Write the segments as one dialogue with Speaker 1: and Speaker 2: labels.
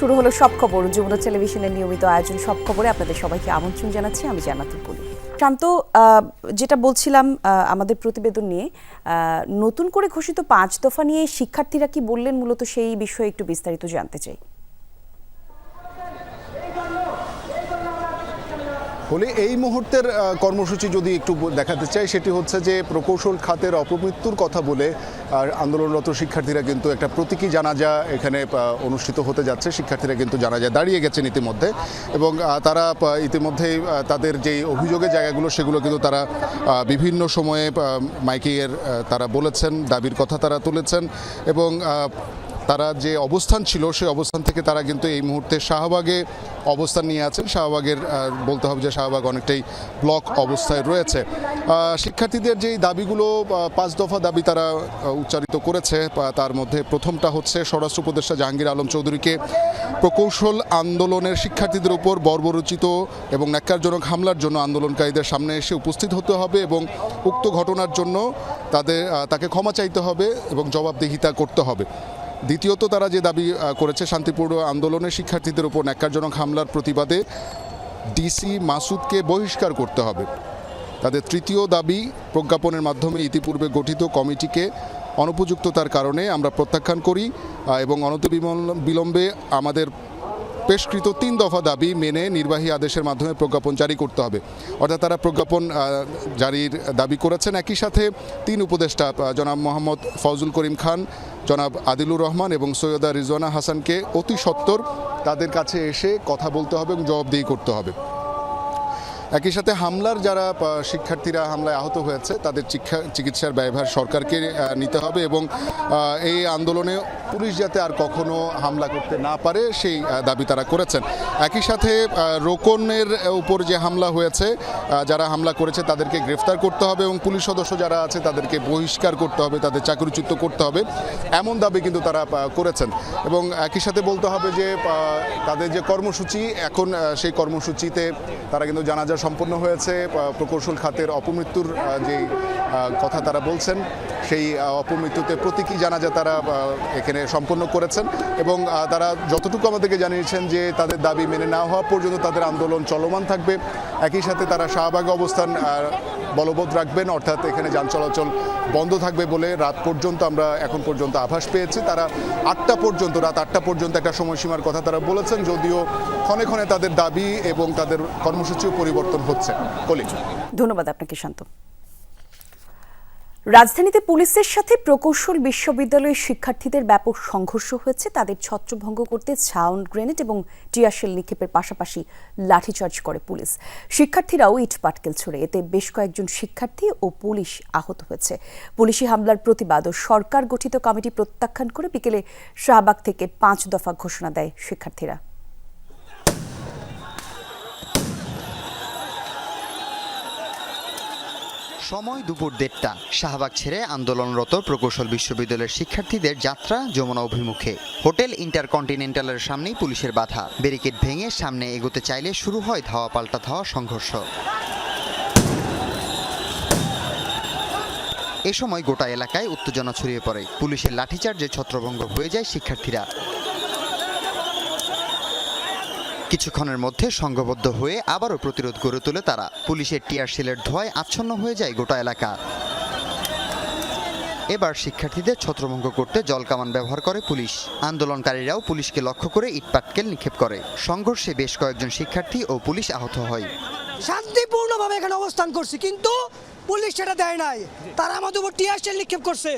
Speaker 1: শুরু হলো সব খবর। যমুনা টেলিভিশনের নিয়মিত আয়োজন সব খবরে আপনাদের সবাইকে আমন্ত্রণ জানাচ্ছি, আমি জানাতে বলি। শান্ত যেটা বলছিলাম আমাদের প্রতিবেদন নিয়ে নতুন করে ঘোষিত পাঁচ দফা নিয়ে শিক্ষার্থীরা কি বললেন, মূলত সেই বিষয়ে একটু বিস্তারিত জানতে চাই।
Speaker 2: বলে এই মুহূর্তের কর্মসূচি যদি একটু দেখাতে চাই সেটি হচ্ছে যে প্রকৌশল খাতের অপমৃত্যুর কথা বলে আর আন্দোলনরত শিক্ষার্থীরা কিন্তু একটা প্রতীকী জানাজা এখানে অনুষ্ঠিত হতে যাচ্ছে। শিক্ষার্থীরা কিন্তু জানাজা দাঁড়িয়ে গেছেন ইতিমধ্যে এবং তারা ইতিমধ্যেই তাদের যেই অভিযোগের জায়গাগুলো সেগুলো কিন্তু তারা বিভিন্ন সময়ে আহ, তারা বলেছেন দাবির কথা তারা তুলেছেন এবং তারা যে অবস্থান ছিল সেই অবস্থান থেকে তারা কিন্তু এই মুহূর্তে শাহবাগে অবস্থান নিয়ে আছেন। শাহবাগের বলতে হবে যে শাহবাগ অনেকটাই ব্লক অবস্থায় রয়েছে। শিক্ষার্থীদের যেই দাবিগুলো পাঁচ দফা দাবি তারা উচ্চারিত করেছে তার মধ্যে প্রথমটা হচ্ছে স্বরাষ্ট্র উপদেষ্টা জাহাঙ্গীর আলম চৌধুরীকে প্রকৌশল আন্দোলনের শিক্ষার্থীদের উপর বর্বরচিত এবং ন্যাক্কারজনক হামলার জন্য আন্দোলনকারীদের সামনে এসে উপস্থিত হতে হবে এবং উক্ত ঘটনার জন্য তাদের তাকে ক্ষমা চাইতে হবে এবং জবাবদিহিতা করতে হবে। দ্বিতীয়ত তারা যে দাবি করেছে শান্তিপূর্ণ আন্দোলনের শিক্ষার্থীদের উপর ন্যাক্কারজনক হামলার প্রতিবাদে ডিসি মাসুদকে বহিষ্কার করতে হবে। তাদের তৃতীয় দাবি, প্রজ্ঞাপনের মাধ্যমে ইতিপূর্বে গঠিত কমিটিকে অনুপযুক্ততার কারণে আমরা প্রত্যাখ্যান করি এবং অনন্তবিমল- বিলম্বে আমাদের পেশকৃত তিন দফা দাবি মেনে নির্বাহী আদেশের মাধ্যমে প্রজ্ঞাপন জারি করতে হবে। অর্থাৎ তারা প্রজ্ঞাপন জারির দাবি করেছেন। একই সাথে তিন উপদেষ্টা জনাব মোহাম্মদ ফজল করিম খান জনাব আদিলুর রহমান এবং সৈয়দা রিজওয়ানা হাসানকে অতি সত্তর তাদের কাছে এসে কথা বলতে হবে এবং জবাবদিহি করতে হবে। একই সাথে হামলার যারা শিক্ষার্থীরা হামলায় আহত হয়েছে, তাদের চিকিৎসা- চিকিৎসার ব্যয়ভার সরকারকে নিতে হবে এবং এই আন্দোলনে পুলিশ যাতে আর কখনো হামলা করতে না পারে, সেই দাবি তারা করেছেন। একই সাথে রোকনের উপর যে হামলা হয়েছে যারা হামলা করেছে, তাদেরকে গ্রেফতার করতে হবে এবং পুলিশ সদস্য যারা আছে, তাদেরকে বহিষ্কার করতে হবে, তাদের চাকরিচ্যুত করতে হবে, এমন দাবি কিন্তু তারা করেছেন। এবং একই সাথে বলতে হবে যে তাদের যে কর্মসূচি, এখন সেই কর্মসূচিতে তারা কিন্তু জানাজা সম্পন্ন হয়েছে প্রকৌশল খাতের অপমৃত্যুর যে কথা তারা বলছেন, সেই অপমৃত্যুতে প্রতীকী জানাজা তারা এখানে সম্পন্ন করেছেন এবং তারা যতটুকু আমাদেরকে জানিয়েছেন যে তাদের দাবি মেনে না হওয়া পর্যন্ত তাদের আন্দোলন চলমান থাকবে। একই সাথে তারা শাহবাগে অবস্থান বলবৎ রাখবেন, অর্থাৎ এখানে যান চলাচল বন্ধ থাকবে বলে রাত পর্যন্ত আমরা এখন পর্যন্ত আভাস পেয়েছি। তারা আটটা পর্যন্ত, রাত আটটা পর্যন্ত একটা সময়সীমার কথা তারা বলেছেন, যদিও ক্ষণে ক্ষণে তাদের দাবি এবং তাদের কর্মসূচিও পরিবর্তন হচ্ছে। কলিক
Speaker 1: ধন্যবাদ আপনাকে, শান্ত। রাজধানীতে পুলিশের সাথে প্রকৌশল বিশ্ববিদ্যালয়ের শিক্ষার্থীদের ব্যাপক সংঘর্ষ হয়েছে। তাদের ছত্রভঙ্গ করতে সাউন্ড গ্রেনেড এবং টিয়ারশেল নিক্ষেপের পাশাপাশি লাঠিচার্জ করে পুলিশ। শিক্ষার্থীরাও ইট পাটকেল ছড়ে, এতে বেশ কয়েকজন শিক্ষার্থী ও পুলিশ আহত হয়েছে। পুলিশি হামলার প্রতিবাদ ও সরকার গঠিত কমিটি প্রত্যাখ্যান করে বিকেলে শাহবাগ থেকে পাঁচ দফা ঘোষণা দেয় শিক্ষার্থীরা।
Speaker 3: সময় দুপুর দেড়টা। শাহবাগ ছেড়ে আন্দোলনরত প্রকৌশল বিশ্ববিদ্যালয়ের শিক্ষার্থীদের যাত্রা যমুনা অভিমুখে। হোটেল ইন্টারকন্টিনেন্টালের সামনেই পুলিশের বাধা। ব্যারিকেড ভেঙে সামনে এগোতে চাইলে শুরু হয় ধাওয়া পাল্টা ধাওয়া সংঘর্ষ। এ সময় গোটা এলাকায় উত্তেজনা ছড়িয়ে পড়ে। পুলিশের লাঠিচার্জে ছত্রভঙ্গ হয়ে যায় শিক্ষার্থীরা। কিছুক্ষণের মধ্যে সংঘবদ্ধ হয়ে আবারও প্রতিরোধ গড়ে তোলে তারা। পুলিশের টিয়ার সেলের ধোঁয়ায় আচ্ছন্ন হয়ে যায় গোটা এলাকা। এবার শিক্ষার্থীদের ছত্রভঙ্গ করতে জলকামান ব্যবহার করে পুলিশ। আন্দোলনকারীরাও পুলিশকে লক্ষ্য করে ইটপাটকেল নিক্ষেপ করে। সংঘর্ষে বেশ কয়েকজন শিক্ষার্থী ও পুলিশ আহত হয়।
Speaker 4: শান্তিপূর্ণভাবে এখানে অবস্থান করছি, কিন্তু পুলিশ সেটা দেয় নাই। তারা আমাদের উপর টিয়ার শেল নিক্ষেপ করছে।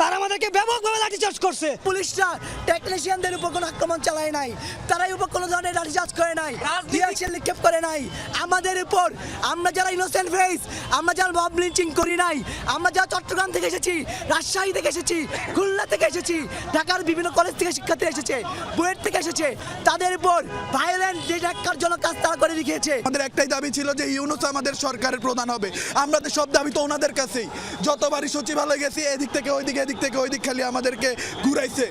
Speaker 4: তারা আমাদেরকে ব্যাপকভাবে লাঠিচার্জ করছে। পুলিশরা টেকনিশিয়ানদের উপর কোনো আক্রমণ চালায় নাই। তারা উপর কোনো ধরনের লাঠিচার্জ করে নাই। টিয়ার শেল নিক্ষেপ করে নাই। আমাদের উপর আমরা যারা ইনোসেন্ট ফেস আমরা যারা মব লিঞ্চিং করি নাই আমরা যারা চট্টগ্রাম থেকে এসেছি রাজশাহী থেকে এসেছি খুলনা থেকে এসেছি ঢাকার বিভিন্ন কলেজ থেকে শিক্ষার্থী এসেছে বুয়েট থেকে এসেছে তাদের উপর ভায়োলেন্ট যে জন্য কাজ তারা করে দেখিয়েছে।
Speaker 5: আমাদের একটাই দাবি ছিল যে ইউনুস আমাদের সরকারের প্রধান হবে। আমরা তো সব দাবি তো ওনাদের কাছেই। যতবারই সচিবালয় গেছি এদিক থেকে ওইদিকে এদিক থেকে ওইদিক খালি আমাদেরকে ঘুরাইছে।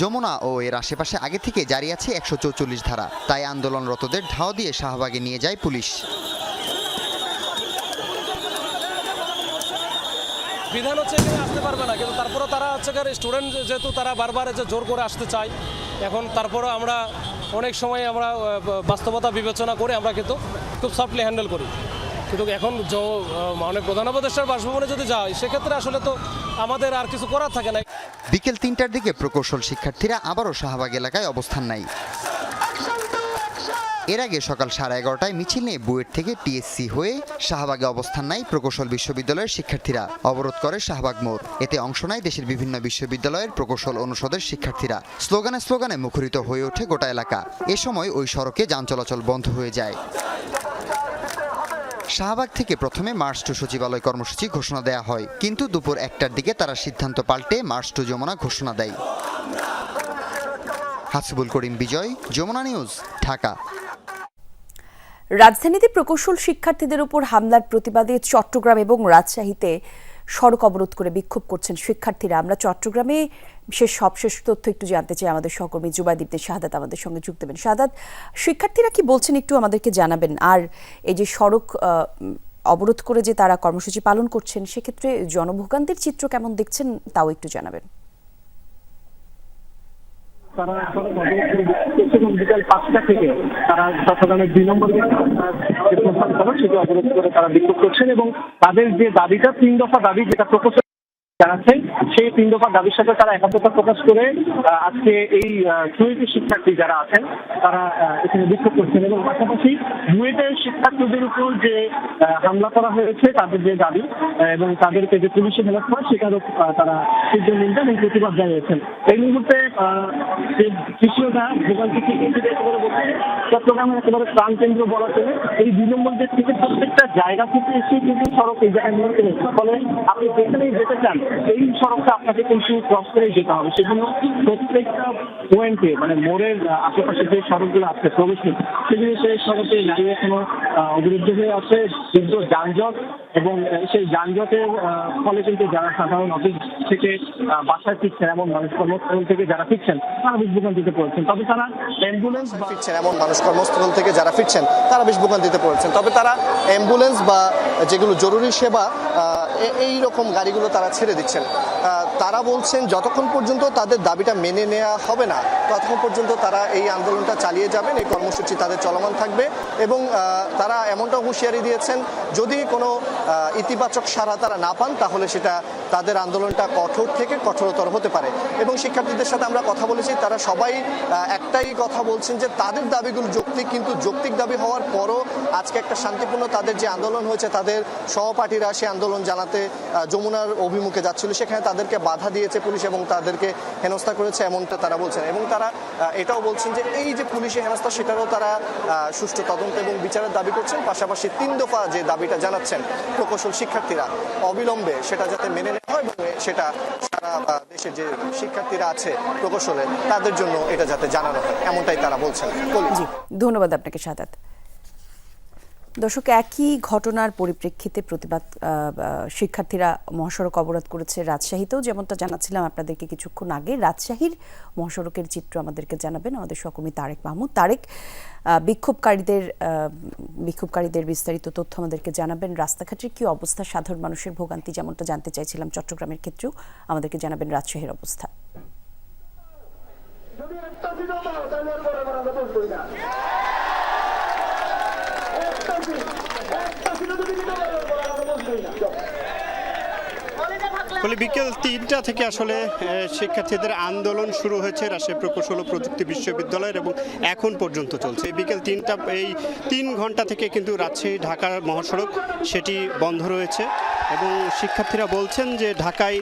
Speaker 3: যমুনা ও এর আশেপাশে আগে থেকে জারি আছে একশো চৌচল্লিশ ধারা। তাই আন্দোলনরতদের ধাওয়া দিয়ে শাহবাগে নিয়ে যায় পুলিশ।
Speaker 6: বিধান হচ্ছে এখানে আসতে পারবে না কিন্তু তারপরে তারা হচ্ছে স্টুডেন্ট যেহেতু তারা বারবার যে জোর করে আসতে চায় এখন তারপরও আমরা অনেক সময় আমরা বাস্তবতা বিবেচনা করে আমরা কিন্তু খুব সফটলি হ্যান্ডেল করি। কিন্তু এখন অনেক প্রধান উপদেষ্টার বাসভবনে যদি যাই সেক্ষেত্রে আসলে তো আমাদের আর কিছু করার থাকে না।
Speaker 3: বিকেল তিনটার দিকে প্রকৌশল শিক্ষার্থীরা আবারও শাহবাগ এলাকায় অবস্থান নেয়। এর আগে সকাল সাড়ে এগারোটায় মিছিল নিয়ে বুয়েট থেকে টিএসসি হয়ে শাহবাগে অবস্থান নেয় প্রকৌশল বিশ্ববিদ্যালয়ের শিক্ষার্থীরা। অবরোধ করে শাহবাগ মোড়। এতে অংশ নেয় দেশের বিভিন্ন বিশ্ববিদ্যালয়ের প্রকৌশল অনুষদের শিক্ষার্থীরা। স্লোগানে স্লোগানে মুখরিত হয়ে ওঠে গোটা এলাকা। এ সময় ওই সড়কে যান চলাচল বন্ধ হয়ে যায়। শাহবাগ থেকে প্রথমে মার্চ টু সচিবালয় কর্মসূচি ঘোষণা দেয়া হয়। কিন্তু দুপুর একটার দিকে তারা সিদ্ধান্ত পাল্টে মার্চ টু যমুনা ঘোষণা দেয়। হাসিবুল করিম বিজয়, যমুনা নিউজ, ঢাকা।
Speaker 1: রাজধানীতে প্রকৌশল শিক্ষার্থীদের উপর হামলার প্রতিবাদে চট্টগ্রাম এবং রাজশাহীতে সড়ক অবরোধ করে বিক্ষোভ করছেন শিক্ষার্থীরা। আমরা চট্টগ্রামে শেষ সবশেষ তথ্য একটু জানতে চাই আমাদের সহকর্মী জুবাইদিবনে শাহাদাত আমাদের সঙ্গে যুক্ত দেবেন শাহাদাত, শিক্ষার্থীরা কি বলছেন একটু আমাদেরকে জানাবেন? আর এই যে সড়ক অবরোধ করে যে তারা কর্মসূচি পালন করছেন, সেক্ষেত্রে জনভোগান্তির চিত্র কেমন দেখছেন, তাও একটু জানাবেন।
Speaker 7: তারা এবং বিকাল পাঁচটা থেকে তারা চট্টগ্রামের দুই নম্বর সেটি অবরোধ করে তারা বিক্ষোভ করছেন এবং তাদের যে দাবিটা, তিন দফা দাবি যেটা প্রকৌশল জানাচ্ছেন, সেই তিন দফা দাবির সাথে তারা একাত্মতা প্রকাশ করে আজকে এই কুয়েটি শিক্ষার্থী যারা আছেন, তারা এখানে বিক্ষোভ করছেন এবং পাশাপাশি বুয়েটের শিক্ষার্থীদের উপর যে হামলা করা হয়েছে, তাদের যে দাবি এবং তাদেরকে যে পুলিশে হেলাপ করা সেটারও তারা তীব্র নিন্দা এবং প্রতিবাদ জানিয়েছেন। এই মুহূর্তে যে কৃষকরা ভোগান্তি চট্টগ্রামের একেবারে প্রাণ কেন্দ্র বলা চলে। এই দুই নম্বর থেকে প্রত্যেকটা জায়গা থেকে এসে কিন্তু সড়ক এই জায়গায় ফলে আপনি যেখানেই যেতে চান এই সড়কটা আপনাকে কিন্তু ক্রস করেই যেতে হবে। সেজন্য প্রত্যেকটা পয়েন্টে মানে মোড়ের আশেপাশে যে সড়কগুলো আছে, প্রবেশে সেগুলো সেই সড়কে নারী এখনও অবরুদ্ধ হয়ে আছে দীর্ঘ যানজট এবং সেই যানজটের ফলে কিন্তু যারা সাধারণ অফিস থেকে বাসায় ফিরছেন এমন মানুষ কর্মস্থল থেকে যারা ফিরছেন, তারা বেশ ভোগান্তিতে পড়েছেন। তবে তারা অ্যাম্বুলেন্স
Speaker 8: ফিরছেন এমন মানুষ কর্মস্থল থেকে যারা ফিরছেন, তারা বেশ ভোগান্তিতে পড়েছেন। তবে তারা অ্যাম্বুলেন্স বা যেগুলো জরুরি সেবা এই রকম গাড়িগুলো তারা ছেড়ে দিচ্ছেন। তারা বলছেন, যতক্ষণ পর্যন্ত তাদের দাবিটা মেনে নেওয়া হবে না, ততক্ষণ পর্যন্ত তারা এই আন্দোলনটা চালিয়ে যাবেন, এই কর্মসূচি তাদের চলমান থাকবে। এবং তারা এমনটা হুঁশিয়ারি দিয়েছেন, যদি কোনো ইতিবাচক সাড়া তারা না পান, তাহলে সেটা তাদের আন্দোলনটা কঠোর থেকে কঠোরতর হতে পারে। এবং শিক্ষার্থীদের সাথে আমরা কথা বলেছি, তারা সবাই একটাই কথা বলছেন যে তাদের দাবিগুলো যৌক্তিক, কিন্তু যৌক্তিক দাবি হওয়ার পরও আজকে একটা শান্তিপূর্ণ তাদের যে আন্দোলন হয়েছে, তাদের সহপাঠীরা সে আন্দোলন জানাতে যমুনার অভিমুখে যাচ্ছিল, সেখানে তাদেরকে বাধা দিয়েছে পুলিশ এবং তাদেরকে হেনস্থা করেছে এমনটা তারা বলছেন। এবং তারা এটাও বলছেন যে এই যে পুলিশে হেনস্থা, সেটারও তারা সুষ্ঠু তদন্ত এবং বিচারের দাবি করছেন। পাশাপাশি তিন দফা যে দাবিটা জানাচ্ছেন প্রকৌশল শিক্ষার্থীরা অবিলম্বে সেটা যাতে মেনে নেওয়া হয় এবং সেটা সারা দেশের যে শিক্ষার্থীরা আছে প্রকৌশলে, তাদের জন্য এটা যাতে জানানো হয়, এমনটাই তারা বলছেন।
Speaker 1: জি, ধন্যবাদ আপনাকে, সাদাত। দর্শক, একই ঘটনার পরিপ্রেক্ষিতে প্রতিবাদ শিক্ষার্থীরা মহাসড়ক অবরোধ করেছে রাজশাহীতেও। যেমনটা জানাচ্ছিলাম আপনাদেরকে কিছুক্ষণ আগে, রাজশাহীর মহাসড়কের চিত্র আমাদেরকে জানাবেন আমাদের সহকর্মী তারেক মাহমুদ। তারেক বিক্ষোভকারীদের বিক্ষোভকারীদের বিস্তারিত তথ্য আমাদেরকে জানাবেন। রাস্তাঘাটের কি অবস্থা? সাধারণ মানুষের ভোগান্তি যেমনটা জানতে চাইছিলাম চট্টগ্রামের ক্ষেত্রেও। আমাদেরকে জানাবেন রাজশাহীর অবস্থা।
Speaker 9: ফলে বিকেল তিনটা থেকে আসলে শিক্ষার্থীদের আন্দোলন শুরু হয়েছে রাজশাহী প্রকৌশল ও প্রযুক্তি বিশ্ববিদ্যালয়ের এবং এখন পর্যন্ত চলছে। বিকেল তিনটা, এই তিন ঘণ্টা থেকে কিন্তু রাজশাহী ঢাকার মহাসড়ক সেটি বন্ধ রয়েছে। এবং শিক্ষার্থীরা বলছেন যে ঢাকায়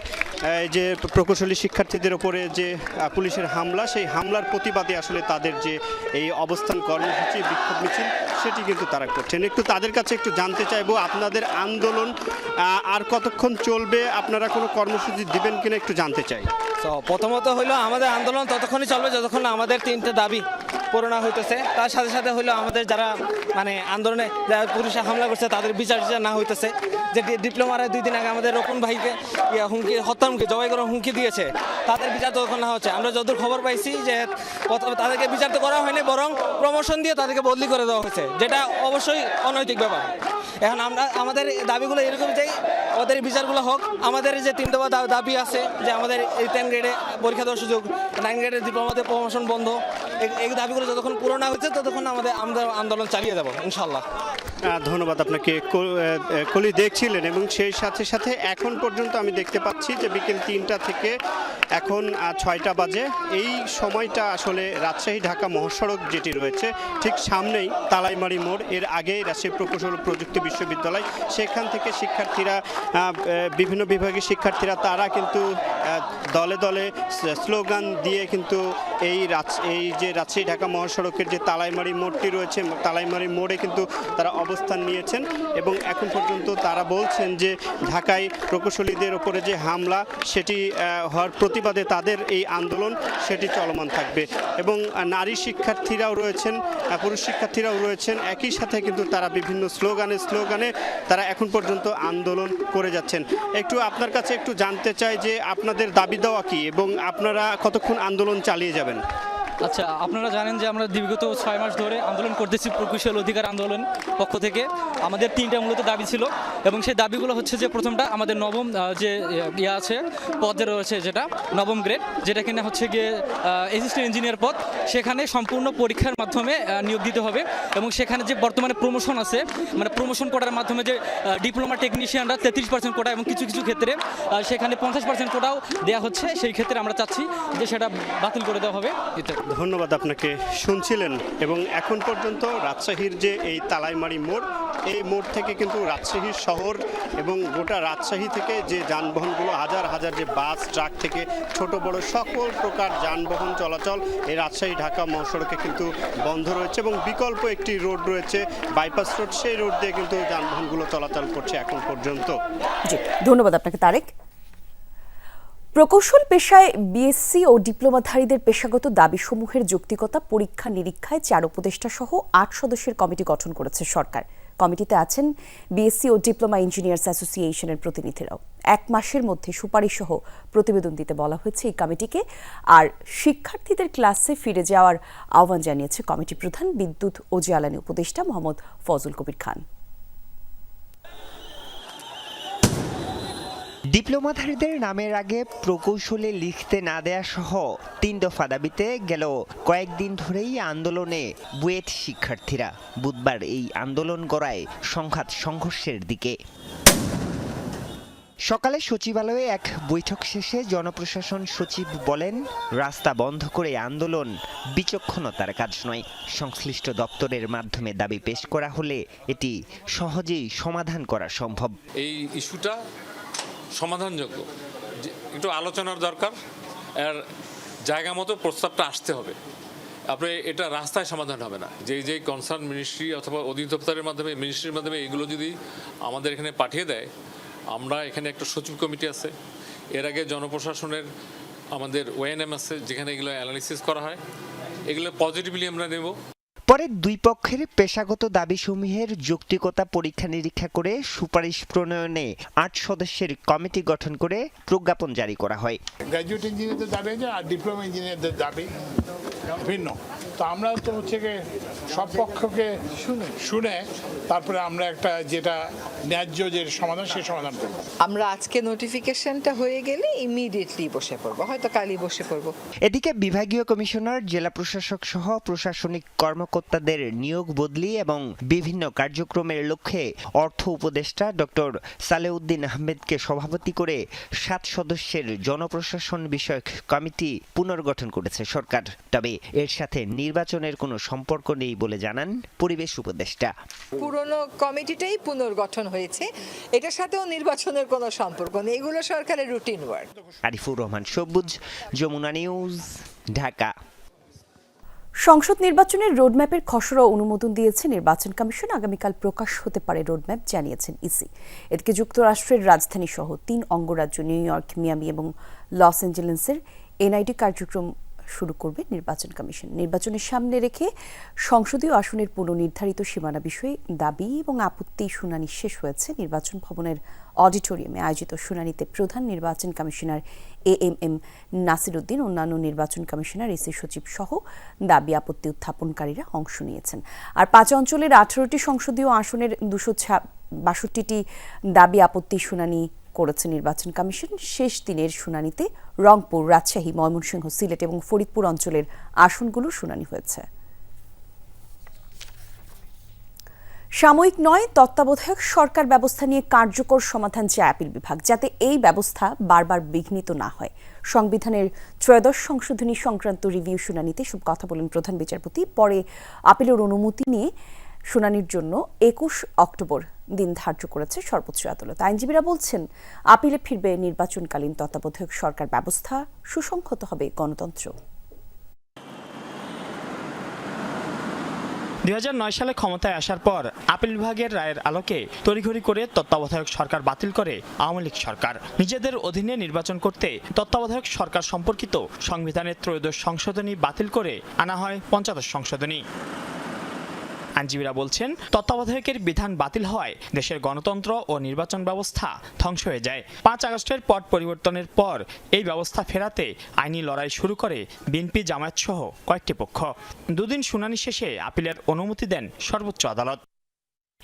Speaker 9: যে প্রকৌশলী শিক্ষার্থীদের ওপরে যে পুলিশের হামলা, সেই হামলার প্রতিবাদে আসলে তাদের যে এই অবস্থান কর্মসূচি, বিক্ষোভ মিছিল, সেটি কিন্তু তারা করছেন। একটু তাদের কাছে একটু জানতে চাইব, আপনাদের আন্দোলন আর কতক্ষণ চলবে? আপনারা কোনো কর্মসূচি দিবেন কিনা একটু জানতে চাই।
Speaker 10: তো প্রথমত হইল, আমাদের আন্দোলন ততক্ষণই চলবে যতক্ষণ আমাদের তিনটে দাবি পূরণ হইতেছে। তার সাথে সাথে হইল আমাদের যারা মানে আন্দোলনে যারা পুলিশে হামলা করছে, তাদের বিচার বিচার না হইতেছে। যে ডিপ্লোমারা দুই দিন আগে আমাদের রকুন ভাইকে হুমকি, হত্যা হুমকি, জবাই করার হুমকি দিয়েছে, তাদের বিচার ততক্ষণ না হচ্ছে। আমরা যতদূর খবর পাইছি যে তাদেরকে বিচার তো করা হয়নি, বরং প্রমোশন দিয়ে তাদেরকে বদলি করে দেওয়া হয়েছে, যেটা অবশ্যই অনৈতিক ব্যাপার। এখন আমরা, আমাদের দাবিগুলো এরকম চাই ওদের বিচারগুলো হোক, আমাদের যে তিনটা দাবি আছে যে আমাদের এই টেন গ্রেডে পরীক্ষা দেওয়ার সুযোগ নাইন গ্রেডের ডিপ্লোমাতে প্রমোশন বন্ধ এই- দাবিগুলো যতক্ষণ পূরণ না হচ্ছে ততক্ষণ আমাদের আন্দোলন চালিয়ে যাব ইনশাল্লাহ
Speaker 9: ধন্যবাদ আপনাকে। কলি দেখছিলেন এবং সেই সাথে সাথে এখন পর্যন্ত আমি দেখতে পাচ্ছি যে বিকেল তিনটা থেকে এখন ছয়টা বাজে। এই সময়টা আসলে রাজশাহী, ঢাকা মহাসড়ক যেটি রয়েছে, ঠিক সামনেই তালাইমারি মোড়। এর আগেই রাজশাহী প্রকৌশল প্রযুক্তি বিশ্ববিদ্যালয়। সেখান থেকে শিক্ষার্থীরা বিভিন্ন বিভাগের শিক্ষার্থীরা, তারা কিন্তু দলে দলে স্লোগান দিয়ে কিন্তু এই রাজ, এই যে রাজশাহী, ঢাকা মহাসড়কের যে তালাইমারি মোড়টি রয়েছে, তালাইমারি মোড়ে কিন্তু তারা অবস্থান নিয়েছেন। এবং এখন পর্যন্ত তারা বলছেন যে, ঢাকায় প্রকৌশলীদের ওপরে যে হামলা, সেটি হওয়ার হওয়ার প্রতিবাদে তাদের এই আন্দোলন, সেটি চলমান থাকবে। এবং নারী শিক্ষার্থীরাও রয়েছেন পুরুষ শিক্ষার্থীরাও রয়েছেন, একই সাথে কিন্তু তারা বিভিন্ন স্লোগানে স্লোগানে তারা এখন পর্যন্ত আন্দোলন করে যাচ্ছেন। একটু আপনার কাছে একটু জানতে চাই যে আপনাদের দাবি দেওয়া কি এবং আপনারা কতক্ষণ আন্দোলন চালিয়ে যাবেন?
Speaker 11: আচ্ছা আপনারা জানেন যে আমরা বিগত ছয় মাস ধরে আন্দোলন করতেছি প্রকৌশল অধিকার আন্দোলন পক্ষ থেকে। আমাদের তিনটা মূলত দাবি ছিল এবং সেই দাবিগুলো হচ্ছে যে প্রথমটা আমাদের নবম যে ইয়ে আছে, পদে রয়েছে যেটা, নবম গ্রেড যেটা কিনা হচ্ছে গিয়ে অ্যাসিস্ট্যান্ট ইঞ্জিনিয়ার পদ। সেখানে সম্পূর্ণ পরীক্ষার মাধ্যমে নিয়োগ দিতে হবে এবং সেখানে যে বর্তমানে প্রমোশন আছে মানে প্রমোশন করার মাধ্যমে যে ডিপ্লোমা টেকনিশিয়ানরা তেত্রিশ পার্সেন্ট কোটা এবং কিছু কিছু ক্ষেত্রে সেখানে পঞ্চাশ পার্সেন্ট কোটাও দেওয়া হচ্ছে। সেই ক্ষেত্রে আমরা চাচ্ছি যে সেটা বাতিল করে দেওয়া হবে। এটা
Speaker 9: ধন্যবাদ আপনাকে শুনছিলেন এবং এখন পর্যন্ত রাজশাহীর যে এই তালাইমারি মোড়, এই মোড় থেকে কিন্তু রাজশাহী শহর এবং গোটা রাজশাহী থেকে যে যানবাহনগুলো, হাজার হাজার যে বাস, ট্রাক থেকে ছোট বড় সকল প্রকার যানবাহন চলাচল এই রাজশাহী ঢাকা মহাসড়কে কিন্তু বন্ধ রয়েছে এবং বিকল্প একটি রোড রয়েছে, বাইপাস রোড। সেই রোড দিয়ে কিন্তু যানবাহনগুলো চলাচল করছে এখন পর্যন্ত।
Speaker 1: জি, ধন্যবাদ আপনাকে তারেক। প্রকৌশল পেশায় বিএসসি ও ডিপ্লোমাধারীদের পেশাগত দাবিসমূহের যৌক্তিকতা পরীক্ষা নিরীক্ষায় চার উপদেষ্টা সহ আট সদস্যের কমিটি গঠন করেছে সরকার। কমিটিতে আছেন বিএসসি ও ডিপ্লোমা ইঞ্জিনিয়ার্স অ্যাসোসিয়েশনের প্রতিনিধিরাও। এক মাসের মধ্যে সুপারিশ সহ প্রতিবেদন দিতে বলা হয়েছে এই কমিটিকে। আর শিক্ষার্থীদের ক্লাসে ফিরে যাওয়ার আহ্বান জানিয়েছে কমিটি প্রধান বিদ্যুৎ ও জ্বালানি উপদেষ্টা মোহাম্মদ ফজল কবির খান।
Speaker 12: ডিপ্লোমাধারীদের নামের আগে প্রকৌশলে লিখতে না দেয়া সহ তিন দফা দাবিতে গেল কয়েকদিন ধরেই আন্দোলনে বুয়েট শিক্ষার্থীরা। বুধবার এই আন্দোলন গড়ায় সংঘাত সংঘর্ষের দিকে। সকালে সচিবালয়ে এক বৈঠক শেষে জনপ্রশাসন সচিব বলেন, রাস্তা বন্ধ করে আন্দোলন বিচক্ষণতার কাজ নয়। সংশ্লিষ্ট দপ্তরের মাধ্যমে দাবি পেশ করা হলে এটি সহজেই সমাধান করা সম্ভব।
Speaker 13: এই ইস্যুটা সমাধানযোগ্য। একটু আলোচনার দরকার আর জায়গা মতো প্রস্তাবটা আসতে হবে। আপনি এটা রাস্তায় সমাধান হবে না। যে যে কনসার্ন মিনিস্ট্রি অথবা অধিদপ্তরের মাধ্যমে মিনিস্ট্রির মাধ্যমে এগুলো যদি আমাদের এখানে পাঠিয়ে দেয়, আমরা এখানে একটা সচিব কমিটি আছে। এর আগে জনপ্রশাসনের আমাদের ওএনএম আছে, যেখানে এগুলো অ্যানালিসিস করা হয়। এগুলো পজিটিভলি আমরা নেব।
Speaker 12: পরে দুই পক্ষের পেশাগত দাবিসমূহের যৌক্তিকতা পরীক্ষা নিরীক্ষা করে সুপারিশ প্রণয়নে আট সদস্যের কমিটি গঠন করে প্রজ্ঞাপন জারি করা হয়।
Speaker 14: গ্র্যাজুয়েট ইঞ্জিনিয়ারদের দাবি আর ডিপ্লোমা ইঞ্জিনিয়ারদের দাবি ভিন্ন। তো আমরা তো হচ্ছে গিয়ে সব পক্ষকে শুনে শুনে তারপরে আমরা একটা যেটা ন্যায্য যে সমাধান সেই সমাধান করব।
Speaker 15: আমরা আজকে নোটিফিকেশনটা হয়ে গেলে ইমিডিয়েটলি বসে পড়ব হয়তো কালই বসে পড়ব।
Speaker 12: এদিকে বিভাগীয় কমিশনার জেলা প্রশাসক সহ প্রশাসনিক কর্মকর্তাদের নিয়োগ বদলি এবং বিভিন্ন কার্যক্রমের লক্ষ্যে অর্থ উপদেষ্টা ডক্টর সালেউদ্দিন আহমেদকে সভাপতি করে সাত সদস্যের জনপ্রশাসন বিষয়ক কমিটি পুনর্গঠন করেছে সরকার। তবে এর সাথে নির্বাচনের কোনো সম্পর্ক নেই বলে জানান পরিবেশ উপদেষ্টা।
Speaker 15: পুরনো কমিটিটাই পুনর্গঠন হয়েছে। এটার সাথেও নির্বাচনের কোনো সম্পর্ক নেই। এগুলো সরকারের রুটিন ওয়ার্ক
Speaker 12: আরিফুর রহমান সবুজ যমুনা নিউজ ঢাকা।
Speaker 1: সংসদ নির্বাচনের রোডম্যাপের খসড়া অনুমোদন দিয়েছে নির্বাচন কমিশন। আগামীকাল প্রকাশ হতে পারে রোডম্যাপ জানিয়েছেন ইসি। এদিকে যুক্তরাষ্ট্রের রাজধানী সহ তিন অঙ্গরাজ্য নিউ ইয়র্ক মিয়ামি এবং লস অ্যাঞ্জেলেসের এনআইডি কার্যক্রম শুরু করবে নির্বাচন কমিশন। নির্বাচনের সামনে রেখে সংসদীয় আসনের পুনর্নির্ধারিত সীমানা বিষয়ে দাবি এবং আপত্তি শুনানি শেষ হয়েছে। নির্বাচন ভবনের অডিটোরিয়ামে আয়োজিত শুনানিতে প্রধান নির্বাচন commissioner A M M Nasiruddin অন্যান্য নির্বাচন কমিশনার, এসি সচিব সহ দাবি আপত্তি উত্থাপনকারীরা অংশ নিয়েছেন। আর পাঁচ অঞ্চলের আঠারোটি সংসদীয় আসনের দুশো বাষট্টিটি দাবি আপত্তি শুনানি করেছে নির্বাচন কমিশন শেষ দিনের শুনানিতে রংপুর, রাজশাহী, ময়মনসিংহ, সিলেট এবং ফরিদপুর অঞ্চলের আসনগুলো শুনানি হয়েছে। সাময়িক নয়, তত্ত্বাবধায়ক সরকার ব্যবস্থা নিয়ে কার্যকর সমাধান চায় আপিল বিভাগ, যাতে এই ব্যবস্থা বারবার বিঘ্নিত না হয়। সংবিধানের ত্রয়োদশ সংশোধনী সংক্রান্ত রিভিউ শুনানিতে সব কথা বলেন প্রধান বিচারপতি। পরে আপিলের অনুমতি নিয়ে শুনানির জন্য একুশ অক্টোবর দিন ধার্য করেছে সর্বোচ্চ আদালত। আইনজীবীরা বলছেন, আপিলে ফিরবে নির্বাচনকালীন তত্ত্বাবধায়ক সরকার ব্যবস্থা, সুসংহত হবে গণতন্ত্র।
Speaker 16: দু হাজার নয় সালে ক্ষমতায় আসার পর আপিল বিভাগের রায়ের আলোকে তড়িঘড়ি করে তত্ত্বাবধায়ক সরকার বাতিল করে আওয়ামী লীগ সরকার। নিজেদের অধীনে নির্বাচন করতে তত্ত্বাবধায়ক সরকার সম্পর্কিত সংবিধানের ত্রয়োদশ সংশোধনী বাতিল করে আনা হয় পঞ্চাদশ সংশোধনী। আইনজীবীরা বলছেন, তত্ত্বাবধায়কের বিধান বাতিল হওয়ায় দেশের গণতন্ত্র ও নির্বাচন ব্যবস্থা ধ্বংস হয়ে যায়। পাঁচ আগস্টের পট পরিবর্তনের পর এই ব্যবস্থা ফেরাতে আইনি লড়াই শুরু করে বিএনপি জামায়াত সহ কয়েকটি পক্ষ। দুদিন শুনানি শেষে আপিলের অনুমতি দেন সর্বোচ্চ আদালত।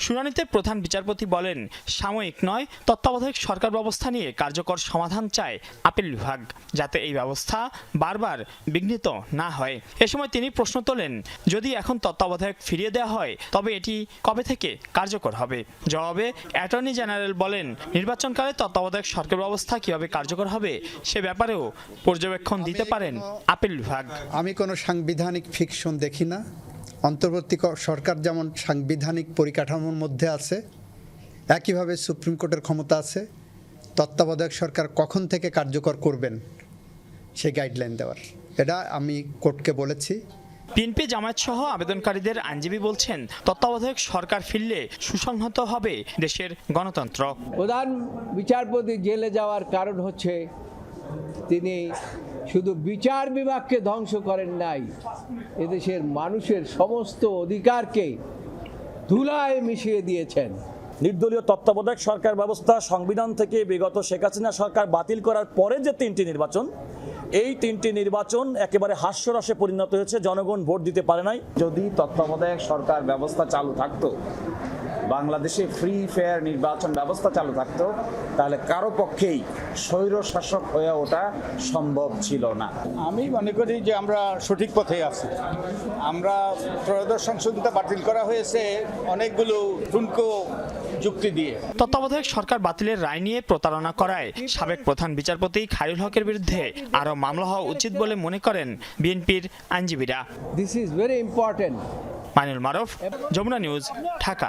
Speaker 16: শুনানিতে প্রধান বিচারপতি বলেন, সাময়িক নয়, তত্ত্বাবধায়ক সরকার ব্যবস্থা নিয়ে কার্যকর সমাধান চায় আপিল বিভাগ, যাতে এই ব্যবস্থা বারবার বিঘ্নিত না হয়। এ সময় তিনি প্রশ্ন তোলেন, যদি এখন তত্ত্বাবধায়ক ফিরিয়ে দেওয়া হয়, তবে এটি কবে থেকে কার্যকর হবে? জবাবে, অ্যাটর্নি জেনারেল বলেন, নির্বাচনকালে তত্ত্বাবধায়ক সরকার ব্যবস্থা কীভাবে কার্যকর হবে, সে ব্যাপারেও পর্যবেক্ষণ দিতে পারেন আপিল বিভাগ।
Speaker 17: আমি কোনো সাংবিধানিক ফিকশন দেখি না। অন্তর্বর্তী সরকার যেমন সাংবিধানিক পরিকাঠামোর মধ্যে আছে একইভাবে সুপ্রিম কোর্টের ক্ষমতা আছে তত্ত্বাবধায়ক সরকার কখন থেকে কার্যকর করবেন সেই গাইডলাইন দেওয়ার। এটা আমি কোর্টকে বলেছি।
Speaker 16: বিএনপি জামায়াত সহ আবেদনকারীদের আইনজীবী বলছেন তত্ত্বাবধায়ক সরকার ফিরলে সুসংহত হবে দেশের গণতন্ত্র।
Speaker 18: প্রধান বিচারপতি জেলে যাওয়ার কারণ হচ্ছে তিনি শুধু বিচার বিভাগকে ধ্বংস করেন নাই এদেশের মানুষের সমস্ত অধিকারকে ধুলায় মিশিয়ে দিয়েছেন।
Speaker 19: নির্দলীয় তত্ত্বাবধায়ক সরকার ব্যবস্থা সংবিধান থেকে বিগত শেখ হাসিনা সরকার বাতিল করার পরে যে তিনটি নির্বাচন এই তিনটি নির্বাচন একেবারে হাস্যরসে পরিণত হয়েছে জনগণ ভোট দিতে পারে নাই।
Speaker 20: যদি তত্ত্বাবধায়ক সরকার ব্যবস্থা চালু থাকতো বাংলাদেশে ফ্রি ফেয়ার নির্বাচন ব্যবস্থা চালু থাকতো তাহলে কারও পক্ষেই স্বৈর শাসক হয়ে ওঠা সম্ভব ছিল না।
Speaker 14: আমি মনে করি যে আমরা সঠিক পথে আছি। আমরা ত্রয়োদশ সংশোধনীটা বাতিল করা হয়েছে অনেকগুলো ঠুনকো যুক্তি দিয়ে।
Speaker 16: তত্ত্বাবধায়ক সরকার বাতিলের রায় নিয়ে প্রতারণা করায় সাবেক প্রধান বিচারপতি খায়রুল হকের বিরুদ্ধে আরও মামলা হওয়া উচিত বলে মনে করেন বিএনপির আইনজীবীরা।
Speaker 18: This is very important
Speaker 16: Mainul Maruf, Jamuna news, Dhaka.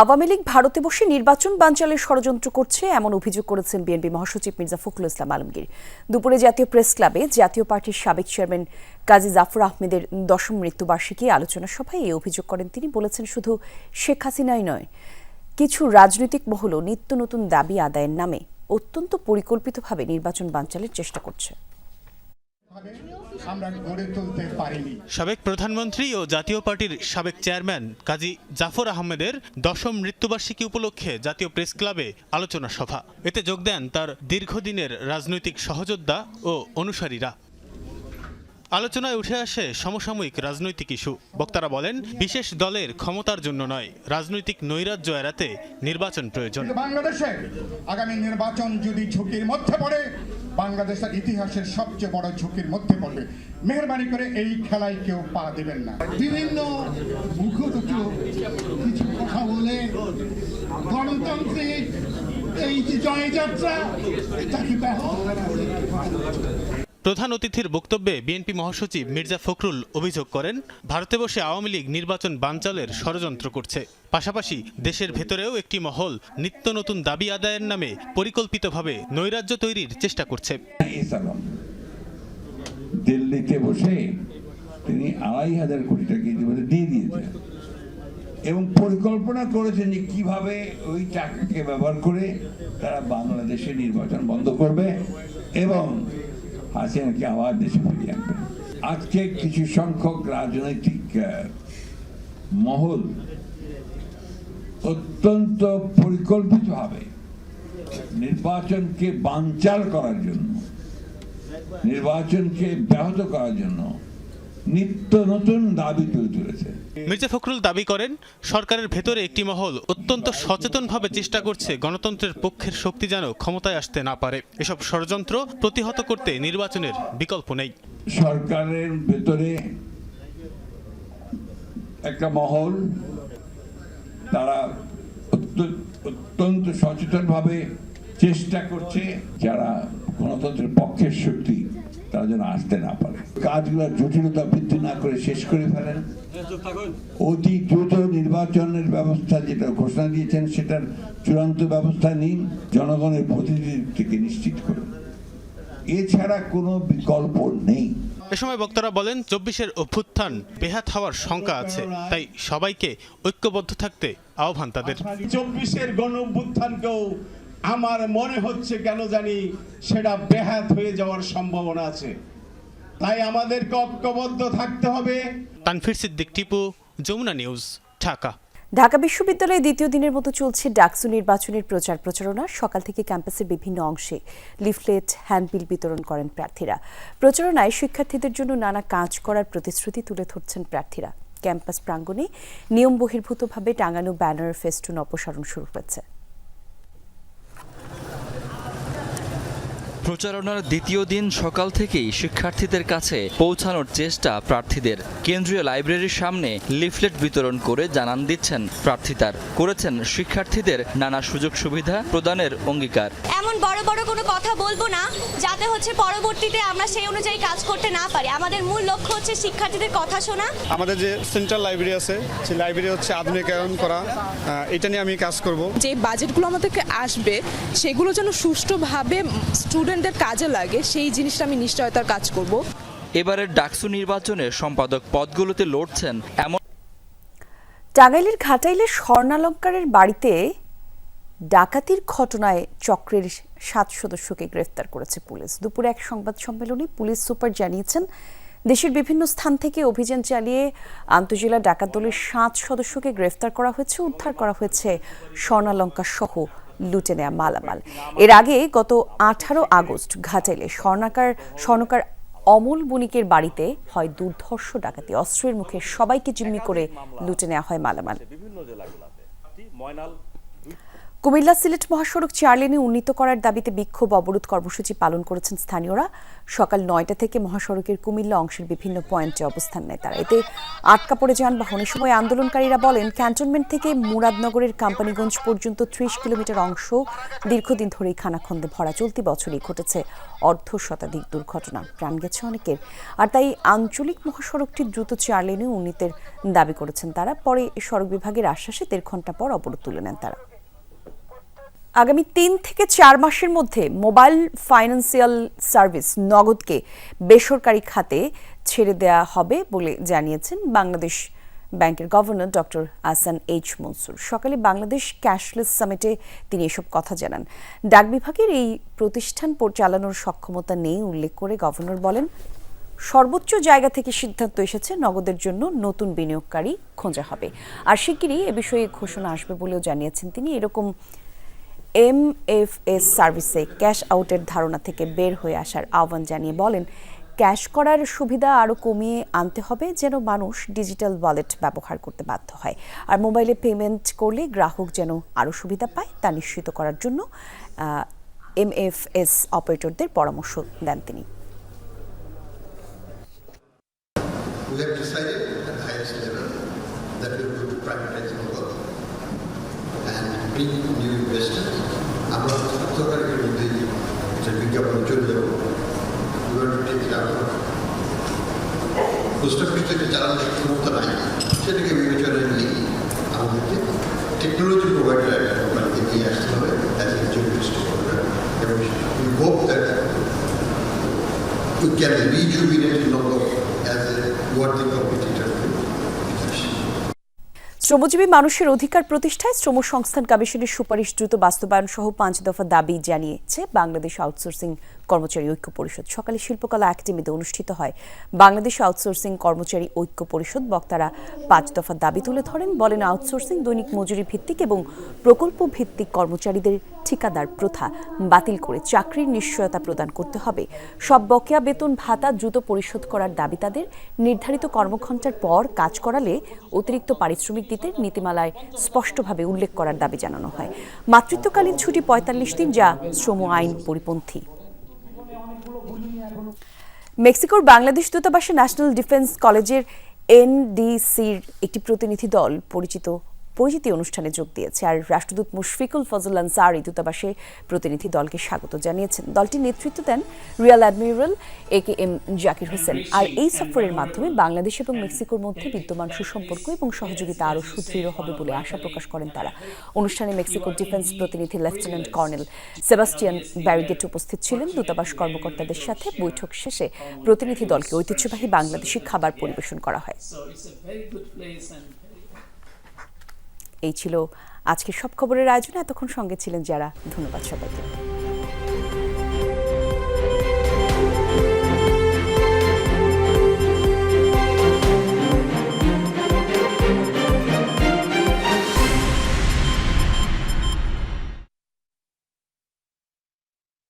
Speaker 1: Awami League ভারতে বসে নির্বাচন বানচালের ষড়যন্ত্র করছে এমন অভিযোগ করেছেন বিএনপি মহাসচিব মির্জা ফখরুল ইসলাম আলমগীর। দুপুরে জাতীয় প্রেস ক্লাবে জাতীয় পার্টির সাবেক চেয়ারম্যান কাজী জাফর আহমেদের দশম মৃত্যুবার্ষিকী আলোচনা সভায় এই অভিযোগ করেন তিনি, বলেছেন শুধু শেখ হাসিনাই নয়, কিছু রাজনৈতিক মহলও নিত্য নতুন দাবি আদায়ের নামে অত্যন্ত পরিকল্পিতভাবে নির্বাচন বানচালের চেষ্টা করছে
Speaker 21: আমরা গড়ে তুলতে পারিনি
Speaker 22: সাবেক প্রধানমন্ত্রী ও জাতীয় পার্টির সাবেক চেয়ারম্যান কাজী জাফর আহমেদের দশম মৃত্যুবার্ষিকী উপলক্ষে জাতীয় প্রেস ক্লাবে আলোচনা সভা। এতে যোগ দেন তার দীর্ঘদিনের রাজনৈতিক সহযোদ্ধা ও অনুসারীরা। আলোচনায় উঠে আসে সমসাময়িক রাজনৈতিক ইস্যু। বক্তারা বলেন বিশেষ দলের ক্ষমতার জন্য নয় রাজনৈতিক নৈরাজ্য এড়াতে নির্বাচন প্রয়োজন।
Speaker 21: বাংলাদেশে আগামী নির্বাচন যদি ঝুঁকির মধ্যে পড়ে বাংলাদেশের ইতিহাসের সবচেয়ে বড় ঝুঁকির মধ্যে পড়বে মেহরবানি করে এই খেলায় কেউ পা দেবেন না। বিভিন্ন কিছু কথা বলে গণতান্ত্রিক এই যে জয়যাত্রা
Speaker 22: প্রধান অতিথির বক্তব্যে বিএনপি মহাসচিব মির্জা ফখরুল অভিযোগ করেন, ভারতে বসে আওয়ামী লীগ নির্বাচন বানচালের ষড়যন্ত্র করছে। পাশাপাশি দেশের ভেতরেও একটি মহল নিত্য নতুন দাবি আদায়ের নামে পরিকল্পিতভাবে নৈরাজ্য তৈরির চেষ্টা করছে।
Speaker 23: দিল্লিতে বসে তিনি আড়াই হাজার কোটি টাকা ইতিমধ্যে দিয়ে দিয়েছেন এবং পরিকল্পনা করেছেন যে কীভাবে ওই টাকাকে ব্যবহার করে তারা বাংলাদেশে নির্বাচন বন্ধ করবে এবং হাসিনাকে আবার দেশে ফিরিয়ে আনবে। আজকে কিছু সংখ্যক রাজনৈতিক মহল অত্যন্ত পরিকল্পিতভাবে নির্বাচনকে বাঞ্চাল করার জন্য, নির্বাচনকে ব্যাহত করার জন্য নিত্য নতুন দাবি তুলে তুলেছে
Speaker 22: মির্জা ফখরুল দাবি করেন সরকারের ভেতরে একটি মহল অত্যন্ত সচেতনভাবে চেষ্টা করছে গণতন্ত্রের পক্ষের শক্তি যেন ক্ষমতায় আসতে না পারে। এসব ষড়যন্ত্র প্রতিহত করতে নির্বাচনের বিকল্প নেই।
Speaker 23: সরকারের ভেতরে একটা মহল তারা অত্য- অত্যন্ত সচেতনভাবে চেষ্টা করছে যারা গণতন্ত্রের পক্ষের শক্তি তারা যেন আসতে না পারে। কাজগুলোর জটিলতা বৃদ্ধি না করে শেষ করে ফেলেন। অতি দ্রুত নির্বাচনের ব্যবস্থা যেটা ঘোষণা দিয়েছেন সেটার চূড়ান্ত ব্যবস্থা নিন জনগণের প্রতিনিধিত্বকে নিশ্চিত করুন। এছাড়া কোনো বিকল্প নেই।
Speaker 22: এ সময় বক্তারা বলেন চব্বিশের অভ্যুত্থান বেহাত হওয়ার শঙ্কা আছে তাই সবাইকে ঐক্যবদ্ধ থাকতে আহ্বান তাদের।
Speaker 24: চব্বিশের গণ অভ্যুত্থানকেও আমার মনে হচ্ছে কেন জানি সেটা ব্যাহাত হয়ে যাওয়ার সম্ভাবনা আছে। তাই আমাদেরকে ঐক্যবদ্ধ থাকতে হবে।
Speaker 22: তানফির সিদ্দিক টিপু যমুনা নিউজ ঢাকা।
Speaker 1: ঢাকা বিশ্ববিদ্যালয়ে দ্বিতীয় দিনের মতো চলছে ডাকসু নির্বাচনের প্রচার প্রচারণা। সকাল থেকে ক্যাম্পাসের বিভিন্ন অংশে লিফলেট হ্যান্ডবিল বিতরণ করেন প্রার্থীরা। প্রচারণায় শিক্ষার্থীদের জন্য নানা কাজ করার প্রতিশ্রুতি তুলে ধরছেন প্রার্থীরা। ক্যাম্পাস প্রাঙ্গণে নিয়ম বহির্ভূতভাবে টাঙানো ব্যানার ফেস্টুন অপসারণ শুরু হয়েছে।
Speaker 25: প্রচারণার দ্বিতীয় দিন সকাল থেকেই শিক্ষার্থীদের কাছে পৌঁছানোর চেষ্টা প্রার্থীদের। কেন্দ্রীয় লাইব্রেরির সামনে লিফলেট বিতরণ করে জানান দিচ্ছেন প্রার্থীতার করেছেন শিক্ষার্থীদের নানা সুযোগ সুবিধা প্রদানের অঙ্গীকার।
Speaker 26: এমন বড় বড় কোনো কথা বলব না যাতে হচ্ছে পরবর্তীতে আমরা সেই অনুযায়ী কাজ করতে না পারি। আমাদের মূল লক্ষ্য হচ্ছে শিক্ষার্থীদের কথা শোনা।
Speaker 27: আমাদের যে সেন্ট্রাল লাইব্রেরি আছে সেই লাইব্রেরি হচ্ছে আধুনিকায়ন করা। এটা নিয়ে আমি কাজ করব।
Speaker 28: যে বাজেটগুলো আমাদেরকে আসবে সেগুলো যেন সুষ্ঠুভাবে স্টুডেন্টদের কাজে লাগে সেই জিনিসটা আমি নিশ্চয়তার কাজ করব।
Speaker 25: এবারের ডাকসু নির্বাচনে সম্পাদক পদগুলোতে লড়ছেন এমন
Speaker 1: টাঙ্গাইলের ঘাটাইলে স্বর্ণালঙ্কারের বাড়িতে ডাকাতির ঘটনায় চক্রের সাত সদস্যকে গ্রেফতার করেছে পুলিশ। দুপুরে এক সংবাদ সম্মেলনে পুলিশ সুপার জানিয়েছেন দেশের বিভিন্ন স্থান থেকে অভিযান চালিয়ে আন্তজেলা ডাকাত দলের সাত সদস্যকে গ্রেফতার করা হয়েছে উদ্ধার করা হয়েছে স্বর্ণালঙ্কা সহ লুটে নেয়া মালামাল। এর আগে গত আঠারো আগস্ট ঘাটাইলে স্বর্ণাকার, স্বর্ণকার অমল বণিকের বাড়িতে হয় দুর্ধর্ষ ডাকাতি। অস্ত্রের মুখে সবাইকে জিম্মি করে লুটে নেওয়া হয় মালামাল। কুমিল্লা সিলেট মহাসড়ক চার লেনে উন্নীত করার দাবিতে বিক্ষোভ অবরোধ কর্মসূচি পালন করেছেন স্থানীয়রা। সকাল নয়টা থেকে মহাসড়কের কুমিল্লা অংশের বিভিন্ন পয়েন্টে অবস্থান নেয় তারা। এতে আটকা পড়ে যানবাহনের সময় আন্দোলনকারীরা বলেন, ক্যান্টনমেন্ট থেকে মুরাদনগরের কোম্পানিগঞ্জ পর্যন্ত ত্রিশ কিলোমিটার অংশ দীর্ঘদিন ধরেই খানাখন্দে ভরা চলতি বছরই ঘটেছে অর্ধ শতাধিক দুর্ঘটনা। প্রাণ গেছে অনেকের। আর তাই আঞ্চলিক মহাসড়কটি দ্রুত চার লেনে উন্নীতের দাবি করেছেন তারা। পরে সড়ক বিভাগের আশ্বাসে দেড় ঘণ্টা পর অবরোধ তুলে নেন তারা। আগামী তিন থেকে চার মাসের মধ্যে মোবাইল ফাইন্যান্সিয়াল সার্ভিস নগদকে বেসরকারি খাতে ছেড়ে দেওয়া হবে বলে জানিয়েছেন বাংলাদেশ ব্যাংকের governor doctor Ahsan H Mansur. সকালে বাংলাদেশ ক্যাশলেস সামিটে তিনি এসব কথা জানান। ডাক বিভাগের এই প্রতিষ্ঠান চালানোর সক্ষমতা নেই উল্লেখ করে গভর্নর বলেন, সর্বোচ্চ জায়গা থেকে সিদ্ধান্ত এসেছে, নগদের জন্য নতুন বিনিয়োগকারী খোঁজা হবে। আর শিগগিরই এ বিষয়ে ঘোষণা আসবে বলেও জানিয়েছেন তিনি। এরকম এমএফএস সার্ভিসে ক্যাশ আউটের ধারণা থেকে বের হয়ে আসার আহ্বান জানিয়ে বলেন, ক্যাশ করার সুবিধা আরও কমিয়ে আনতে হবে যেন মানুষ ডিজিটাল ওয়ালেট ব্যবহার করতে বাধ্য হয়। আর মোবাইলে পেমেন্ট করলে গ্রাহক যেন আরও সুবিধা পায় তা নিশ্চিত করার জন্য এমএফএস অপারেটরদের পরামর্শ দেন তিনি।
Speaker 29: We new investors. আমরা সরকারের মধ্যে যে বিজ্ঞাপন চলে যাব পোস্ট অফিস থেকে চালানোর ক্ষমতা নাই সেটাকে বিবেচনায় নিয়ে আমাদেরকে টেকনোলজি প্রোভাইডার একটা কোম্পানিকে নিয়ে আসতে হবে অ্যাজ এ জুরিস্ট এবং we hope that we
Speaker 1: শ্রমজীবী মানুষের অধিকার প্রতিষ্ঠায় শ্রম সংস্থান কমিশনের সুপারিশ দ্রুত বাস্তবায়ন সহ পাঁচ দফা দাবি জানিয়েছে বাংলাদেশ আউটসোর্সিং কর্মচারী ঐক্য পরিষদ। সকালে শিল্পকলা একাডেমিতে অনুষ্ঠিত হয় বাংলাদেশ আউটসোর্সিং কর্মচারী ঐক্য পরিষদ। বক্তারা পাঁচ দফা দাবি তুলে ধরেন, বলেন আউটসোর্সিং দৈনিক মজুরি ভিত্তিক এবং প্রকল্প ভিত্তিক কর্মচারীদের ঠিকাদার প্রথা বাতিল করে চাকরির নিশ্চয়তা প্রদান করতে হবে। সব বকেয়া বেতন ভাতা দ্রুত পরিশোধ করার দাবি তাদের। নির্ধারিত কর্মঘণ্টার পর কাজ করালে অতিরিক্ত পারিশ্রমিক দিতে নীতিমালায় স্পষ্টভাবে উল্লেখ করার দাবি জানানো হয়। মাতৃত্বকালীন ছুটি পঁয়তাল্লিশ দিন, যা শ্রম আইন পরিপন্থী। মেক্সিকোর বাংলাদেশ দূতাবাসে ন্যাশনাল ডিফেন্স কলেজের এনডিসির একটি প্রতিনিধি দল পরিচিত পরিচিতি অনুষ্ঠানে যোগ দিয়েছে। আর রাষ্ট্রদূত মুশফিকুল ফজল আনসারি দূতাবাসে প্রতিনিধি দলকে স্বাগত জানিয়েছেন। দলটির নেতৃত্ব দেন rear admiral A K M Zakir Hossain. আর এই সফরের মাধ্যমে বাংলাদেশ এবং মেক্সিকোর মধ্যে বিদ্যমান সুসম্পর্ক এবং সহযোগিতা আরও সুদৃঢ় হবে বলে আশা প্রকাশ করেন তারা। অনুষ্ঠানে মেক্সিকোর ডিফেন্স প্রতিনিধি লেফটেন্যান্ট কর্নেল সেবাস্টিয়ান ব্যারিগেট উপস্থিত ছিলেন। দূতাবাস কর্মকর্তাদের সাথে বৈঠক শেষে প্রতিনিধি দলকে ঐতিহ্যবাহী বাংলাদেশি খাবার পরিবেশন করা হয়। এই ছিল আজকের সব খবরের আয়োজনে। এতক্ষণ সঙ্গে ছিলেন যারা। ধন্যবাদ সবাইকে।